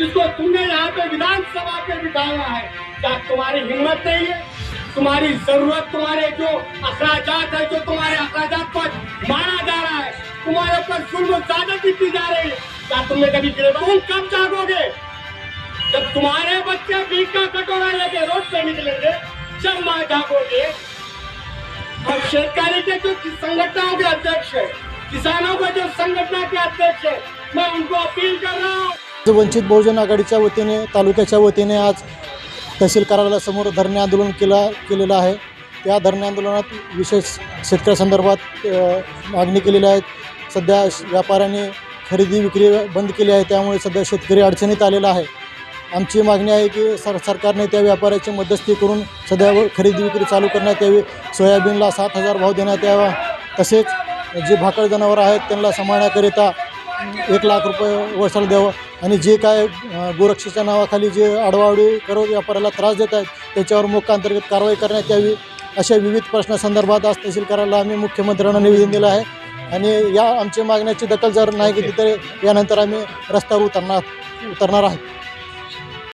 जिसको तुमने यहाँ पे विधानसभा पे बिठाया है, क्या तुम्हारी हिम्मत नहीं है? तुम्हारी ज़रूरत तुम्हारे जो अखराजात है, जो तुम्हारे अखराजात को मारा जा रहा है, तुम्हारे ऊपर जुल्म ज़्यादा की जा रही है। क्या तुमने कभी तुम कब जागोगे? जब तुम्हारे बच्चे भीख का कटोरा लेके रोड पे निकलेंगे, जब माँ जागोगे। और शेतकारी के जो संगठनों के अध्यक्ष है, किसानों के जो संगठन के अध्यक्ष है, मैं उनको अपील कर रहा हूँ वंचित बहुजन आघाडीच्या वतीने तालुक्याच्या वतीने आज तहसील कार्यालयासमोर धरणे आंदोलन केला केलेलं आहे. त्या धरणे आंदोलनात विशेष शेतकऱ्यासंदर्भात मागणी केलेली आहे. सध्या श- व्यापाऱ्यांनी खरेदी विक्री बंद केली आहे. त्यामुळे सध्या शेतकरी अडचणीत आलेला आहे. आमची मागणी आहे की सर सरकारने त्या व्यापाऱ्याची मध्यस्थी करून सध्या व- खरेदी विक्री चालू करण्यात यावी. सोयाबीनला सात हजार भाव देण्यात यावा. तसेच जे भाकड जनावरं आहेत त्यांना सांभाळण्याकरिता एक लाख रुपये वर्षाला द्यावं. आणि जे काय गोरक्षेच्या नावाखाली जे आडवाआडवी करो व्यापाऱ्याला त्रास देत आहेत त्याच्यावर मोक्कांतर्गत कारवाई करण्यात यावी अशा विविध प्रश्नासंदर्भात आज तहसील करायला आम्ही मुख्यमंत्र्यांना निवेदन दिलं आहे. आणि या आमच्या मागण्याची दखल जर नाही घेतली तर यानंतर आम्ही रस्त्यावर उतरणार उतरणार आहोत.